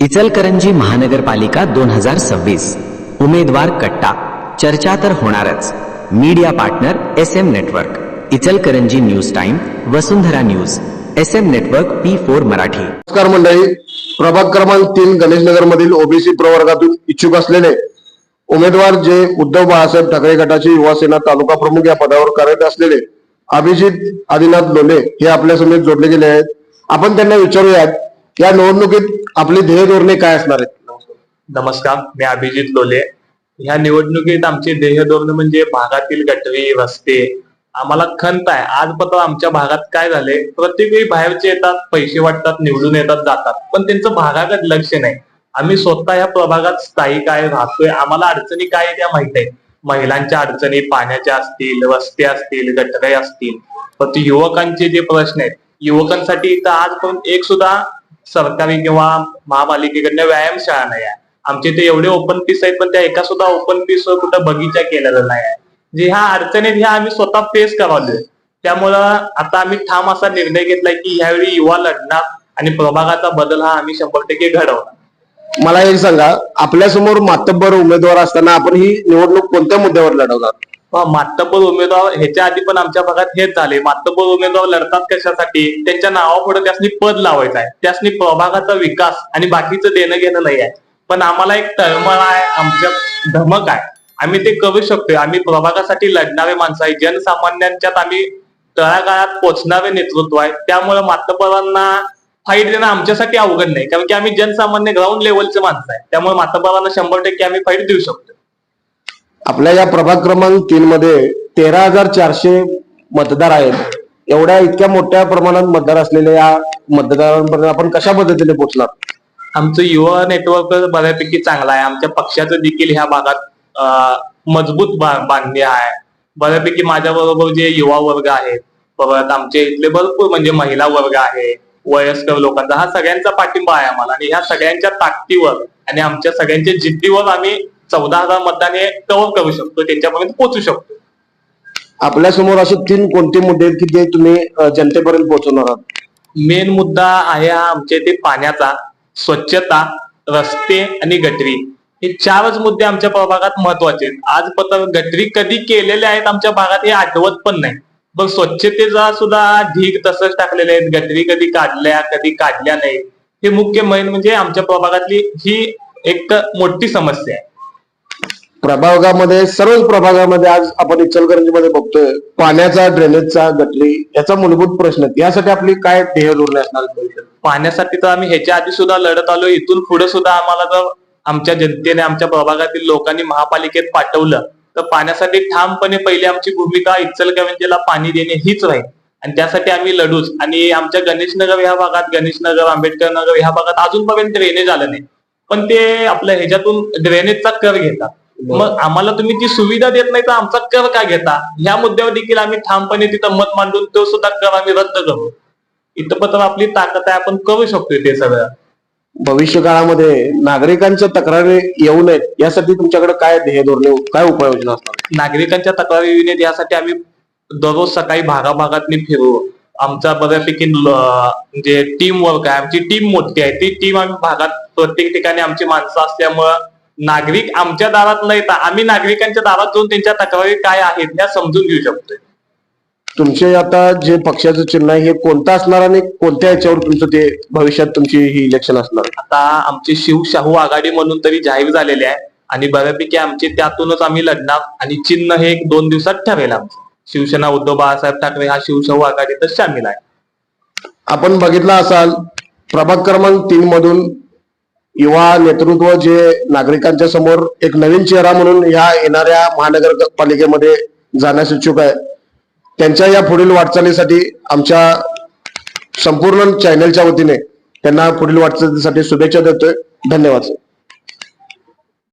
इचलकरंजी महानगरपालिका दोन हजार सव्वीस. उमेदवार कट्टा. चर्चा तर होणारच. Media partner S M network. Ichalkaranji news time Vasundhara news. S M network P four Marathi. नमस्कार मंडळी. प्रभाग क्रमांक तीन गणेशनगर मधील ओबीसी प्रवर्गातून इच्छुक असलेले उमेदवार जे उद्धव बाळासाहेब ठाकरे गटाचे युवा सेना तालुका प्रमुख या पदावर कार्यरत असलेले अभिजित आदिनाथ लोले हे आपल्या समेत जोडले गेले आहेत. आपण त्यांना विचारूयात या निवडणुकीत आपली ध्येय धोरणे काय असणार आहेत? नमस्कार मी अभिजित लोले. ह्या निवडणुकीत आमचे ध्येय धोरण म्हणजे भागातील गटरी रस्ते आम्हाला खंत आहे. आजपर्यंत आमच्या भागात काय झाले? प्रत्येक वेळी बाहेरचे येतात पैसे वाटतात निवडून येतात जातात. पण त्यांचं भागाकडे लक्ष नाही. आम्ही स्वतः ह्या प्रभागात स्थायिक आहे राहतोय आम्हाला अडचणी काय आहेत त्या माहीत आहे महिलांच्या अडचणी पाण्याच्या असतील रस्ते असतील गटरे असतील. पण ते युवकांचे जे प्रश्न आहेत युवकांसाठी इथं आजपर्यंत एक सुद्धा सरकारी किंवा महापालिकेकडनं व्यायामशाळा नाही आहे. आमच्या इथे एवढे ओपन पीस आहेत पण त्या एका सुद्धा ओपन पीस कुठं बगीचा केलेला नाही आहे. जे ह्या अडचणीत ह्या आम्ही स्वतः फेस करावले त्यामुळं आता आम्ही ठाम असा निर्णय घेतलाय की ह्यावेळी युवा लढणार आणि प्रभागाचा बदल हा आम्ही शंभर टक्के घडवणार. मला एक सांगा आपल्यासमोर मातब्बर उमेदवार असताना आपण ही निवडणूक कोणत्या मुद्द्यावर लढवणार? मातब्बर उमेदवार ह्याच्या आधी पण आमच्या भागात हेच झाले. मातब्बर उमेदवार लढतात कशासाठी? त्यांच्या नावापुढे त्यासनी पद लावायचं आहे. त्यासनी प्रभागाचा विकास आणि बाकीचं देणं घेणं नाही आहे. पण आम्हाला एक तळमळ आहे आमच्या धमक आहे. आम्ही ते करू शकतोय. आम्ही प्रभागासाठी लढणारे माणसं आहे. जनसामान्यांच्यात आम्ही तळागाळात पोचणारे नेतृत्व आहे. त्यामुळे मातब्बरांना फाईट देणं आमच्यासाठी अवघड नाही. कारण की आम्ही जनसामान्य ग्राउंड लेवलचे माणसं आहे. त्यामुळे मातब्बरांना शंभर टक्के आम्ही फाईट देऊ शकतो. आपल्या या प्रभाग क्रमांक तीन मध्ये तेरा हजार चारशे मतदार आहेत. एवढ्या इतक्या मोठ्या प्रमाणात मतदार असलेल्या या मतदारांपर्यंत आपण कशा पद्धतीने पोहोचणार आमचं युवा नेटवर्क बऱ्यापैकी चांगलं आहे. आमच्या पक्षाचं देखील ह्या भागात मजबूत बांधणी आहे. बऱ्यापैकी माझ्या बरोबर जे युवा वर्ग आहेत परत आमचे इथले भरपूर म्हणजे महिला वर्ग आहे. वयस्कर लोकांचा. हा सगळ्यांचा पाठिंबा आहे आम्हाला. आणि ह्या सगळ्यांच्या ताकदीवर आणि आमच्या सगळ्यांच्या जिद्दीवर आम्ही चौदा हजार मतदाने कव्हर करू शकतो. त्यांच्यापर्यंत पोहोचू शकतो. आपल्यासमोर असे तीन कोणते मुद्दे आहेत की जे तुम्ही जनतेपर्यंत पोहोचवणार आहात? मेन मुद्दा आहे हा आमच्या इथे पाण्याचा स्वच्छता रस्ते आणि गटरी. हे चारच मुद्दे आमच्या प्रभागात महत्त्वाचे आहेत. आजपर्यंत गटरी कधी केलेल्या आहेत आमच्या भागात हे आठवत पण नाही. पण स्वच्छतेचा सुद्धा ढीग तसंच टाकलेले आहेत गटरी कधी काढल्या कधी काढल्या नाहीत हे मुख्य मेन म्हणजे आमच्या प्रभागातली ही एक मोठी समस्या आहे प्रभागामध्ये सर्वच प्रभागामध्ये आज आपण इचलकरंजीमध्ये बघतोय पाण्याचा ड्रेनेजचा गटरी याचा मूलभूत प्रश्न. यासाठी आपली काय ध्येय धोरणे असणार? पाण्यासाठी तर आम्ही ह्याच्या आधी सुद्धा लढत आलो इथून पुढे सुद्धा आम्हाला जर आमच्या जनतेने आमच्या प्रभागातील लोकांनी महापालिकेत पाठवलं तर पाण्यासाठी ठामपणे पहिली आमची भूमिका इचलकरंजीला पाणी देणे हीच राहील आणि त्यासाठी आम्ही लढूच. आणि आमच्या गणेशनगर ह्या भागात गणेशनगर आंबेडकर नगर ह्या भागात अजूनपर्यंत ड्रेनेज आलं नाही. पण ते आपल्या ह्याच्यातून ड्रेनेजचा कर घेतात मग आम्हाला तुम्ही ती सुविधा देत नाही तर आमचा कर का घेता? ह्या मुद्द्यावर देखील आम्ही ठामपणे तिथं मत मांडून तो सुद्धा कर आम्ही रद्द करू. इथं पण आपली ताकद आहे आपण करू शकतोय ते सगळं. भविष्य काळामध्ये नागरिकांच्या तक्रारी येऊ नयेत यासाठी तुमच्याकडे काय ध्येय धोरणे काय उपाययोजना असतात नागरिकांच्या तक्रारी येऊ नयेत यासाठी आम्ही दररोज सकाळी भागाभागातनी फिरू. आमचा बऱ्यापैकी म्हणजे टीम वर्क आहे आमची टीम मोठी आहे ती टीम आम्ही भागात प्रत्येक ठिकाणी आमची माणसं असल्यामुळं नागरिक आमच्या दारात न येता आम्ही नागरिकांच्या दारात जाऊन त्यांच्या तक्रारी काय आहेत त्या समजून घेऊ शकतोय. तुमचे आता जे पक्षाचं चिन्ह आहे हे कोणतं असणार आणि कोणत्या याच्यावर तुमचं ते भविष्यात तुमची ही इलेक्शन असणार? आता आमची शिवशाहू आघाडी म्हणून तरी जाहीर झालेली आहे आणि बऱ्यापैकी आमचे त्यातूनच आम्ही लढणार आणि चिन्ह हे एक दोन दिवसात ठरेल आमचं. शिवसेना उद्धव बाळासाहेब ठाकरे हा शिवशाहू आघाडीतच सामील आहे. आपण बघितलं असाल प्रभाग क्रमांक तीन मधून युवा नेतृत्व जे नागरिकांच्या समोर एक नवीन चेहरा म्हणून ह्या येणाऱ्या महानगरपालिकेमध्ये जाण्यास इच्छुक आहे. त्यांच्या या पुढील वाटचालीसाठी आमच्या संपूर्ण चॅनलच्या वतीने त्यांना पुढील वाटचालीसाठी शुभेच्छा देतोय. धन्यवाद.